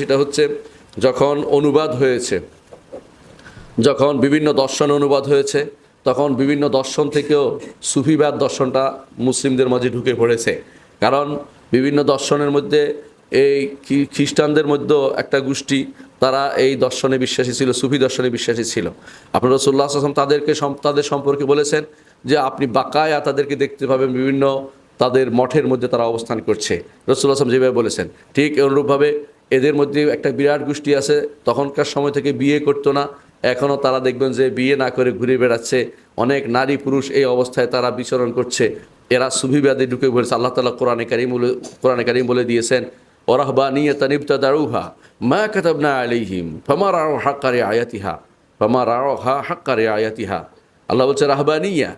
সেটা হচ্ছে যখন অনুবাদ হয়েছে, যখন বিভিন্ন দর্শন অনুবাদ হয়েছে, তখন বিভিন্ন দর্শন থেকেও সুফিবাদ দর্শনটা মুসলিমদের মাঝে ঢুকে পড়েছে। কারণ বিভিন্ন দর্শনের মধ্যে এই খ্রিস্টানদের মধ্যেও একটা গোষ্ঠী, তারা এই দর্শনে বিশ্বাসী ছিল, সুফি দর্শনে বিশ্বাসী ছিল। আপনার রসুল্লাহ আসলাম তাদেরকে তাদের সম্পর্কে বলেছেন যে আপনি বাকায়া তাদেরকে দেখতে পাবেন, বিভিন্ন তাদের মঠের মধ্যে তারা অবস্থান করছে। রসুল্লাহ আসলাম যেভাবে বলেছেন, ঠিক অনুরূপভাবে এদের মধ্যে একটা বিরাট গোষ্ঠী আছে, তখনকার সময় থেকে বিয়ে করতো না, এখনও তারা দেখবেন যে বিয়ে না করে ঘুরে বেড়াচ্ছে, অনেক নারী পুরুষ এই অবস্থায় তারা বিচরণ করছে। এরা সুফিবাদে ঢুকে পড়েছে, আল্লাহ তালা কোরআনে কারিম বলে, কোরআনে কারিম বলে দিয়েছেন ওরাহবা নিয়ে তানিবতা দারুহা মা কাতাবনা আলিহিম ফমার আরও হাক্কারে আয়াতিহা ফমার আরও হা হাক্কারে আয়াতিহা আল্লাহ বলছে, রাহবানিয়া,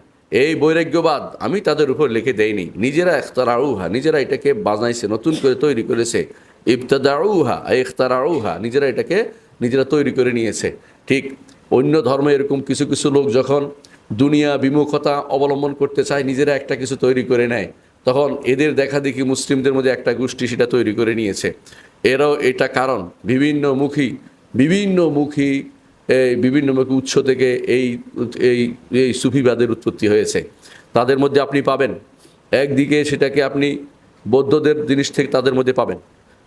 এই বৈরাগ্যবাদ আমি তাদের উপর লিখে দেইনি, নিজেরা এখতারাউহা নিজেরা এটাকে বাজাইছে নতুন করে তৈরি করেছে। ইবতাদাউহা ইখতারাউহা, নিজেরা এটাকে নিজেরা তৈরি করে নিয়েছে। ঠিক অন্য ধর্মে এরকম কিছু কিছু লোক যখন দুনিয়া বিমুখতা অবলম্বন করতে চায়, নিজেরা একটা কিছু তৈরি করে নেয়, তখন এদের দেখা দেখি মুসলিমদের মধ্যে একটা গোষ্ঠী সেটা তৈরি করে নিয়েছে। এরাও এটা কারণ। বিভিন্ন মুখী বিভিন্ন মুখী, এই বিভিন্ন মুখী উৎস থেকে এই এই এই সুফিবাদের উৎপত্তি হয়েছে। তাদের মধ্যে আপনি পাবেন। একদিকে সেটাকে আপনি বৌদ্ধদের জিনিস থেকে তাদের মধ্যে পাবেন।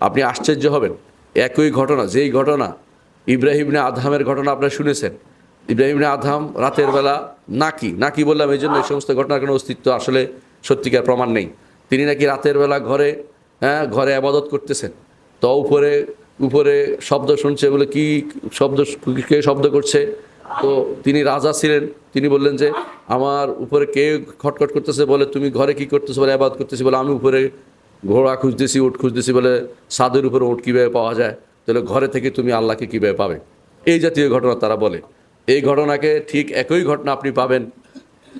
আপনি আশ্চর্য হবেন। একই ঘটনা, যেই ঘটনা ইব্রাহিমনে আধামের ঘটনা আপনারা শুনেছেন। ইব্রাহিমনে আধাম রাতের বেলা নাকি নাকি বললাম এই জন্য এই সমস্ত ঘটনার কোনো অস্তিত্ব আসলে সত্যিকার প্রমাণ নেই। তিনি নাকি রাতের বেলা ঘরে হ্যাঁ ঘরে আবাদত করতেছেন। তো উপরে উপরে শব্দ শুনছে বলে কি শব্দ, কে শব্দ করছে? তো তিনি রাজা ছিলেন। তিনি বললেন যে, আমার উপরে কে খটখট করতেছে বলে, তুমি ঘরে কি করতেছো বলে আবাদ করতেছি বলে, আমি উপরে ঘোড়া খুঁজতেছি উঠ খুঁজতেছি বলে সাদের উপরে উঠ কীভাবে পাওয়া যায়? তাহলে ঘরে থেকে তুমি আল্লাহকে কীভাবে পাবে? এই জাতীয় ঘটনা তারা বলে। এই ঘটনাকে ঠিক একই ঘটনা আপনি পাবেন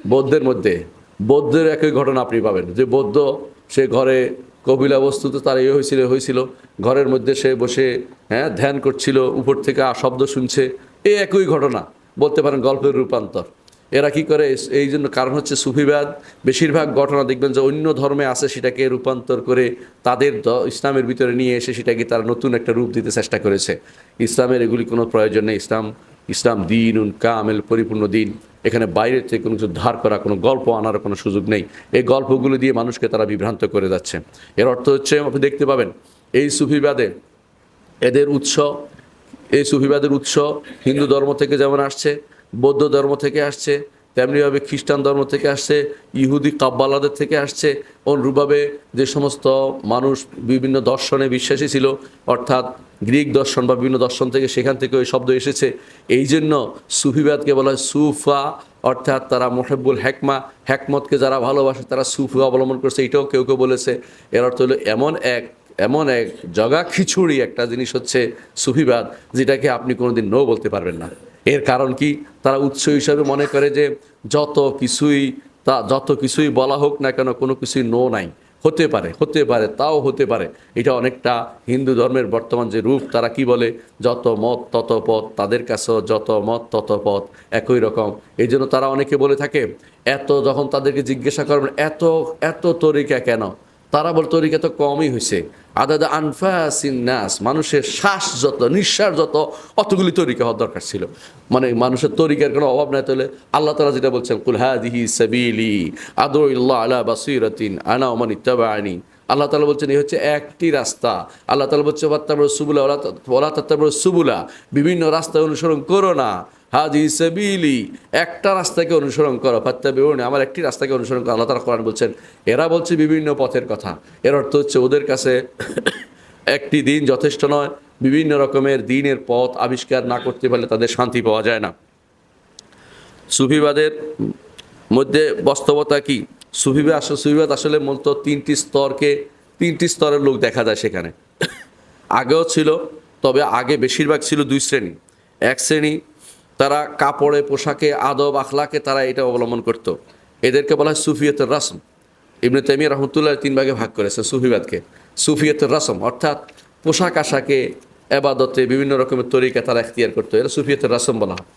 বৌদ্ধের মধ্যে। বৌদ্ধের একই ঘটনা আপনি পাবেন। যে বৌদ্ধ সে ঘরে কবিলা বস্তুতে তার ইয়ে হয়েছিল হয়েছিল। ঘরের মধ্যে সে বসে হ্যাঁ ধ্যান করছিল, উপর থেকে শব্দ শুনছে। এই একই ঘটনা। বলতে পারেন গল্পের রূপান্তর। এরা কি করে? এই জন্য কারণ হচ্ছে সুফিবাদ। বেশিরভাগ ঘটনা দেখবেন যে অন্য ধর্মে আছে, সেটাকে রূপান্তর করে তাদের ইসলামের ভিতরে নিয়ে এসে সেটাকে তারা নতুন একটা রূপ দিতে চেষ্টা করেছে। ইসলামের এগুলি কোনো প্রয়োজন নেই। ইসলাম ইসলাম দিন উন কামেল, পরিপূর্ণ দিন। এখানে বাইরে থেকে কোনো কিছু ধার করা, কোনো গল্প আনার কোনো সুযোগ নেই। এই গল্পগুলো দিয়ে মানুষকে তারা বিভ্রান্ত করে যাচ্ছে। এর অর্থ হচ্ছে, আপনি দেখতে পাবেন, এই সুফিবাদে এদের উৎস, এই সুফিবাদের উৎস হিন্দু ধর্ম থেকে যেমন আসছে বৌদ্ধ ধর্ম থেকে আসছে, তেমনিভাবে খ্রিস্টান ধর্ম থেকে আসছে, ইহুদি কাব্বালাদের থেকে আসছে অনুরূপভাবে যে সমস্ত মানুষ বিভিন্ন দর্শনে বিশ্বাসী ছিল, অর্থাৎ গ্রিক দর্শন বা বিভিন্ন দর্শন থেকে সেখান থেকে ওই শব্দ এসেছে। এই জন্য সুফিবাদকে বলা হয় সুফা, অর্থাৎ তারা মোহেব্বুল হ্যাকমা হ্যাকমতকে যারা ভালোবাসে তারা সুফি অবলম্বন করছে, এটাও কেউ কেউ বলেছে। এর অর্থ হলো এমন এক এমন এক জগা খিচুড়ি একটা জিনিস হচ্ছে সুফিবাদ, যেটাকে আপনি কোনোদিন নো বলতে পারবেন না। এর কারণ কি? তারা উৎস হিসাবে মনে করে যে যত কিছুই তা যত কিছুই বলা হোক না কেন কোনো কিছুই নো নাই। হতে পারে হতে পারে, তাও হতে পারে। এটা অনেকটা হিন্দু ধর্মের বর্তমান যে রূপ, তারা কি বলে? যত মত তত পথ, তাদের কাছেও যত মত তত পথ একই রকম। এই জন্য তারা অনেকে বলে থাকে, এত যখন তাদেরকে জিজ্ঞাসা করবেন, এত এত তরিকা কেন? তারা বল তরিকা তো কমই হয়েছে আদাদা আনফাসিন নাস, মানুষের শ্বাস যত, নিঃশ্বাস যত, অতগুলি তরিকা হওয়ার দরকার ছিল। মানে মানুষের তরিকার কোনো অভাব নাই, তাহলে আল্লাহ তালা যেটা বলছেন কুলহাদিহি সাবিলি আদরুল্লাহ আলা বাসিরাতিন, আনা ওমান ইত্তাবাআনি। আল্লাহ তালা বলছেন, এই হচ্ছে একটি রাস্তা। আল্লাহ তালা বলছে বাত্তাবর সুবুলা ওলা ওলা তাত্তাবর সুবুলা। বিভিন্ন রাস্তা অনুসরণ করো না। হাজি সাবিলি, একটা রাস্তাকে অনুসরণ করো ফাত্তা বেউনি আমার একটি রাস্তাকে অনুসরণ করো। আল্লাহ তালা কোরআন বলছেন, এরা বলছে বিভিন্ন পথের কথা। এর অর্থ হচ্ছে ওদের কাছে একটি দিন যথেষ্ট নয়, বিভিন্ন রকমের দিনের পথ আবিষ্কার না করতে পারলে তাদের শান্তি পাওয়া যায় না। সুফিবাদের মধ্যে বাস্তবতা কি? সুফিবাদ আসলে সুফিবাদ আসলে মূলত তিনটি স্তরকে, তিনটি স্তরের লোক দেখা যায় সেখানে। আগেও ছিল, তবে আগে বেশিরভাগ ছিল দুই শ্রেণি। এক শ্রেণি তারা কাপড়ে, পোশাকে, আদব, আখলাকে তারা এটা অবলম্বন করত। এদেরকে বলা হয় সুফিয়তের রাসম। ইবনে তাইমিয়া রহমতুল্লাহ তিন ভাগে ভাগ করেছে সুফিবাদকে। সুফিয়তের রসম, অর্থাৎ পোশাক আশাকে, এবাদতে বিভিন্ন রকমের তরিকা তারা এখতিয়ার করতো। এরা সুফিয়তের রসম বলা হয়।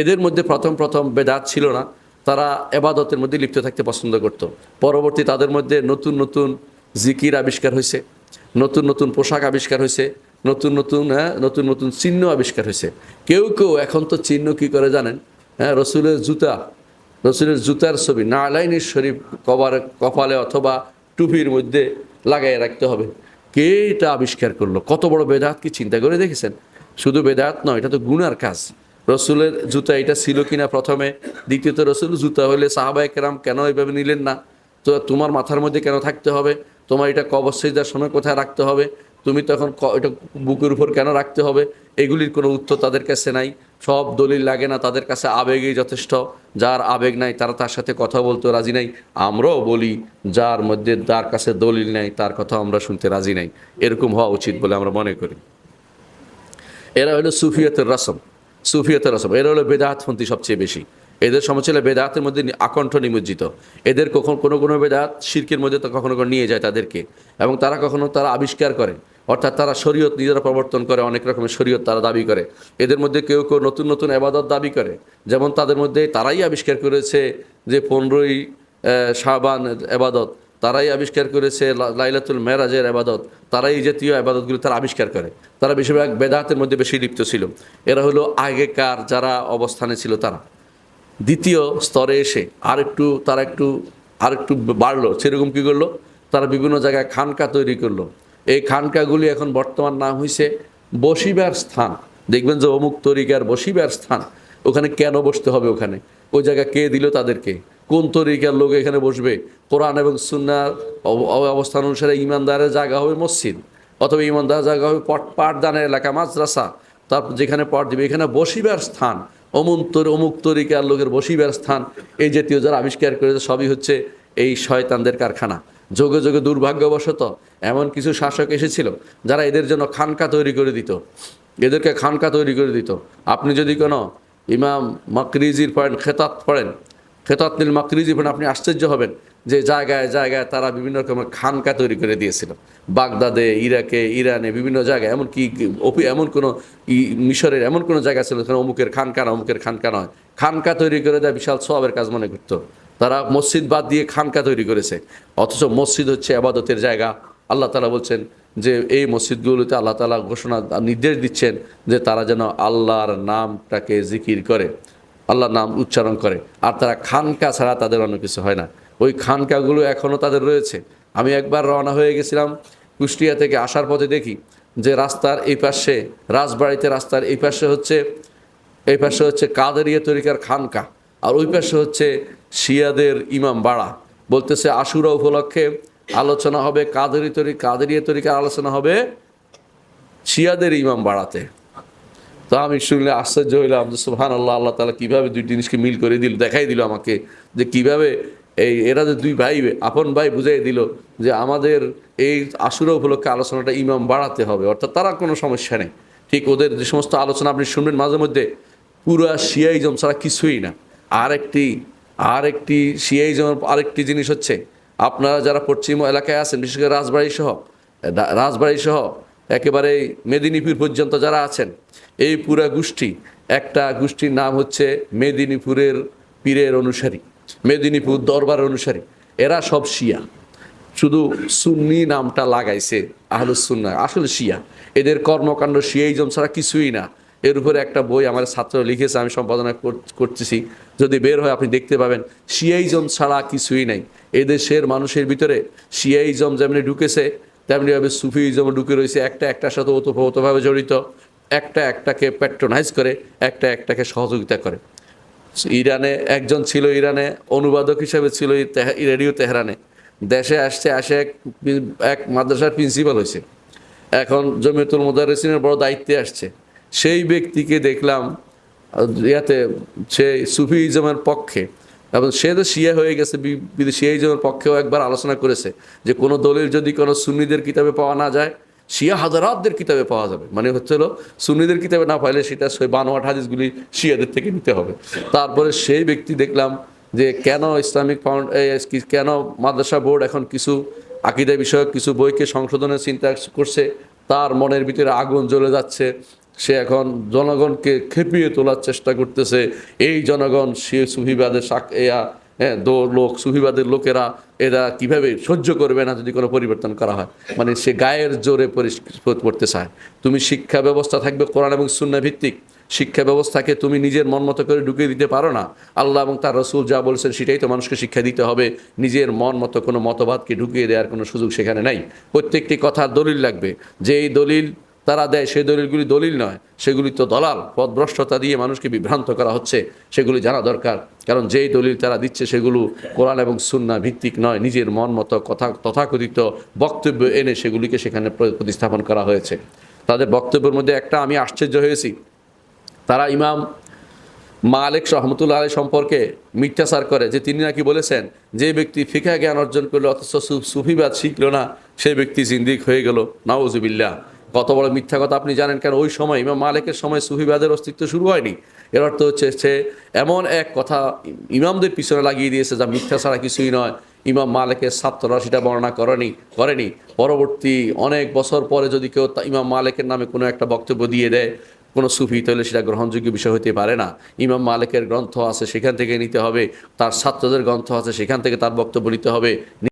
এদের মধ্যে প্রথম প্রথম বেদাত ছিল না। তারা এবাদতের মধ্যে লিপ্ত থাকতে পছন্দ করত। পরবর্তী তাদের মধ্যে নতুন নতুন জিকির আবিষ্কার হয়েছে নতুন নতুন পোশাক আবিষ্কার হয়েছে নতুন নতুন হ্যাঁ নতুন নতুন চিহ্ন আবিষ্কার হয়েছে। কেউ কেউ এখন তো চিহ্ন কি করে জানেন? হ্যাঁ রসুলের জুতা, রসুলের জুতার ছবি নালাইনের শরীফ কবার কপালে অথবা টুপির মধ্যে লাগাই রাখতে হবে। কে এটা আবিষ্কার করল? কত বড় বেদাত কি চিন্তা করে দেখেছেন? শুধু বেদাত নয়, এটা তো গুনার কাজ। রসুলের জুতা এটা ছিল কিনা প্রথমে? দ্বিতীয়ত রসুল জুতা হলে সাহাবায় কেরাম কেন এইভাবে নিলেন না? তো তোমার মাথার মধ্যে কেন থাকতে হবে? তোমার এটা কবর সময় কোথায় রাখতে হবে? তুমি তখন এটা বুকের উপর কেন রাখতে হবে? এগুলির কোনো উত্তর তাদের কাছে নাই। সব দলিল লাগে না, তাদের কাছে আবেগই যথেষ্ট। যার আবেগ নাই, তারা তার সাথে কথা বলতে রাজি নাই। আমরাও বলি, যার মধ্যে যার কাছে দলিল নাই, তার কথা আমরা শুনতে রাজি নাই। এরকম হওয়া উচিত বলে আমরা মনে করি। এরা হলো সুফিয়তের রসম সুফিয়তের রসম। এরা হলো বেদাতপন্থী সবচেয়ে বেশি। এদের সমস্যা বেদাতের মধ্যে আকণ্ঠ নিমজ্জিত। এদের কখন কোনো কোনো বেদাত শির্কের মধ্যে তো কখনো কখনো নিয়ে যায় তাদেরকে। এবং তারা কখনো তারা আবিষ্কার করে অর্থাৎ তারা শরীয়ত নিজেরা প্রবর্তন করে, অনেক রকমের শরীয়ত তারা দাবি করে। এদের মধ্যে কেউ কেউ নতুন নতুন আবাদত দাবি করে। যেমন তাদের মধ্যে তারাই আবিষ্কার করেছে যে পনেরোই শাহবান আবাদত তারাই আবিষ্কার করেছে লাইলাতুল মেরাজের আবাদত তারাই জাতীয় আবাদতগুলো তারা আবিষ্কার করে। তারা বেশিরভাগ বেদাতের মধ্যে বেশি লিপ্ত ছিল। এরা হলো আগেকার যারা অবস্থানে ছিল তারা। দ্বিতীয় স্তরে এসে আরেকটু তারা একটু আরেকটু বাড়লো। সেরকম কী করল? তারা বিভিন্ন জায়গায় খানকা তৈরি করল। এই খানকাগুলি এখন বর্তমান নাম হয়েছে বসিবার স্থান। দেখবেন যে অমুক তরিকার বসিবার স্থান। ওখানে কেন বসতে হবে ওখানে? ওই জায়গা কে দিল তাদেরকে? কোন তরিকার লোক এখানে বসবে? কোরআন এবং সুন্নার অব- অব- অবস্থান অনুসারে ইমানদারের জায়গা হবে মসজিদ, অথবা ইমানদারের জায়গা হবে পট পাটদানের এলাকা, মাদ্রাসা। তারপর যেখানে পট দিবে, এখানে বসিবার স্থান। অমুক তরি, অমুক তরিকার লোকের বসিবার স্থান। এই জাতীয় যারা আবিষ্কার করেছে, সবই হচ্ছে এই শয়তানদের কারখানা। যোগে যোগে দুর্ভাগ্যবশত এমন কিছু শাসক এসেছিল যারা এদের জন্য খানকা তৈরি করে দিত। এদেরকে খানকা তৈরি করে দিত। আপনি যদি কোনো ইমাম মাকরিজির পড়েন খেতাত পড়েন খেতাতনিল মাকরিজি পড়েন, আপনি আশ্চর্য হবেন যে জায়গায় জায়গায় তারা বিভিন্ন রকমের খানকা তৈরি করে দিয়েছিল। বাগদাদে, ইরাকে, ইরানে বিভিন্ন জায়গায়, এমনকি অপি- এমন কোনো মিশরের এমন কোনো জায়গা ছিল যেখানে অমুকের খানকা না, অমুকের খানকা নয়। খানকা তৈরি করে দেয় বিশাল সবের কাজ মনে করতো। তারা মসজিদ বাদ দিয়ে খানকা তৈরি করেছে। অথচ মসজিদ হচ্ছে আবাদতের জায়গা। আল্লাহ তালা বলছেন যে, এই মসজিদগুলোতে আল্লাহ তালা ঘোষণা, নির্দেশ দিচ্ছেন যে, তারা যেন আল্লাহর নামটাকে জিকির করে, আল্লাহর নাম উচ্চারণ করে। আর তারা খানকা ছাড়া তাদের অন্য কিছু হয় না। ওই খানকাগুলো এখনও তাদের রয়েছে। আমি একবার রওনা হয়ে গেছিলাম কুষ্টিয়া থেকে আসার পথে দেখি যে, রাস্তার এই পাশে, রাজবাড়িতে রাস্তার এই পাশে হচ্ছে, এই পাশে হচ্ছে কাদেরিয়া তরিকার খানকা। আর ওই পাশে হচ্ছে শিয়াদের ইমাম বাড়া। বলতেছে, আশুরা উপলক্ষে আলোচনা হবে কাদেরি তরি, কাদেরিয়া তরিকার আলোচনা হবে শিয়াদের ইমাম বাড়াতে। তো আমি শুনলে আশ্চর্য হইলাম যে সুহান আল্লাহ আল্লাহ তালা কীভাবে দুই জিনিসকে মিল করে দিল, দেখাই দিল আমাকে যে কীভাবে এই এরা যে দুই ভাই, আপন ভাই বুঝাই দিল যে আমাদের এই আশুরা উপলক্ষে আলোচনাটা ইমাম বাড়াতে হবে। অর্থাৎ তারা কোনো সমস্যা নেই। ঠিক ওদের যে সমস্ত আলোচনা আপনি শুনবেন মাঝে মধ্যে, পুরা শিয়াইজম ছাড়া কিছুই না। আর একটি আর একটি শিয়াইজমের আরেকটি জিনিস হচ্ছে, আপনারা যারা পশ্চিম এলাকায় আছেন, বিশেষ করে রাজবাড়ি সহ রাজবাড়ি সহ একেবারে মেদিনীপুর পর্যন্ত যারা আছেন, এই পুরা গোষ্ঠী, একটা গোষ্ঠীর নাম হচ্ছে মেদিনীপুরের পীরের অনুসারী, মেদিনীপুর দরবার অনুসারী, এরা সব শিয়া। শুধু সুন্নি নামটা লাগাইছে আহলুসুন্না আসলে শিয়া। এদের কর্মকাণ্ড শিয়াইজম ছাড়া কিছুই না। এর উপরে একটা বই আমার ছাত্র লিখেছে, আমি সম্পাদনা কর- করতেছি। যদি বের হয়, আপনি দেখতে পাবেন, শিয়াইজম ছাড়া কিছুই নাই। এদেশের মানুষের ভিতরে শিয়াইজম যেমনি ঢুকেছে, তেমনিভাবে সুফিজম ঢুকে রয়েছে। একটা একটার সাথে ওতপ্রোতভাবে জড়িত, একটা একটাকে প্যাট্রোনাইজ করে, একটা একটাকে সহযোগিতা করে। ইরানে একজন ছিল ইরানে, অনুবাদক হিসেবে ছিল রেডিও তেহরানে। দেশে আসছে, আসে এক এক মাদ্রাসার প্রিন্সিপাল হয়েছে। এখন জমিয়তুল মুদারিসিনের বড় দায়িত্বে আসছে। সেই ব্যক্তিকে দেখলাম, ইয়াতে সে সুফিজমের পক্ষে, এবং সে তো শিয়া হয়ে গেছে শিয়াইজমের পক্ষেও একবার আলোচনা করেছে যে কোনো দলিল যদি কোনো সুন্নিদের কিতাবে পাওয়া না যায়, শিয়া হাজারাতদের কিতাবে পাওয়া যাবে। মানে হচ্ছে হলো, সুন্নিদের কিতাবে না পাইলে সেটা সেই বানোয়াট হাদিসগুলি শিয়াদের থেকে নিতে হবে। তারপরে সেই ব্যক্তি দেখলাম যে কেন ইসলামিক ফাউন্ড কেন মাদ্রাসা বোর্ড এখন কিছু আকিদা বিষয়ক কিছু বইকে সংশোধনের চিন্তা করছে, তার মনের ভিতরে আগুন জ্বলে যাচ্ছে সে এখন জনগণকে খেপিয়ে তোলার চেষ্টা করতেছে। এই জনগণ, সে সুফিবাদের সাক এয়া হ্যাঁ দো লোক, সুফিবাদের লোকেরা, এরা কীভাবে সহ্য করবে না যদি কোনো পরিবর্তন করা হয়? মানে সে গায়ের জোরে পরিষ্কার করতে চায়। তুমি শিক্ষা ব্যবস্থা থাকবে কোরআন এবং সুন্না ভিত্তিক। শিক্ষা ব্যবস্থাকে তুমি নিজের মন মতো করে ঢুকিয়ে দিতে পারো না। আল্লাহ এবং তার রসুল যা বলছেন সেটাই তো মানুষকে শিক্ষা দিতে হবে। নিজের মন মতো কোনো মতবাদকে ঢুকিয়ে দেওয়ার কোনো সুযোগ সেখানে নাই। প্রত্যেকটি কথার দলিল লাগবে। যে এই দলিল তারা দেয় সেই দলিলগুলি দলিল নয়, সেগুলি তো দলাল। পদভ্রষ্টতা দিয়ে মানুষকে বিভ্রান্ত করা হচ্ছে, সেগুলি জানা দরকার। কারণ যেই দলিল তারা দিচ্ছে, সেগুলো কোরআন এবং সুন্না ভিত্তিক নয়, নিজের মন মতো কথা, তথাকথিত বক্তব্য এনে সেগুলিকে সেখানে প্রতিস্থাপন করা হয়েছে। তাদের বক্তব্যের মধ্যে একটা আমি আশ্চর্য হয়েছি। তারা ইমাম মালিক রহমতুল্লাহ আলী সম্পর্কে মিথ্যাচার করে, যে তিনি নাকি বলেছেন, যে ব্যক্তি ফিকা জ্ঞান অর্জন করল অথচ সুফিবাদ শিখলো না সেই ব্যক্তি জিন্দিক হয়ে গেল। নাউজুবিল্লাহ। কত বড় মিথ্যা কথা আপনি জানেন? কেন ওই সময় ইমাম মালিকের সময় সুফিবাদের অস্তিত্ব শুরু হয়নি। এর অর্থ হচ্ছে সে এমন এক কথা ইমামদের পিছনে লাগিয়ে দিয়েছে যা মিথ্যা ছাড়া কিছুই নয়। ইমাম মালিকের ছাত্ররা সেটা বর্ণনা করেনি করেনি। পরবর্তী অনেক বছর পরে যদি কেউ ইমাম মালিকের নামে কোনো একটা বক্তব্য দিয়ে দেয়, কোনো সুফি, তাহলে সেটা গ্রহণযোগ্য বিষয় হতে পারে না। ইমাম মালিকের গ্রন্থ আছে, সেখান থেকে নিতে হবে। তার ছাত্রদের গ্রন্থ আছে, সেখান থেকে তার বক্তব্য নিতে হবে।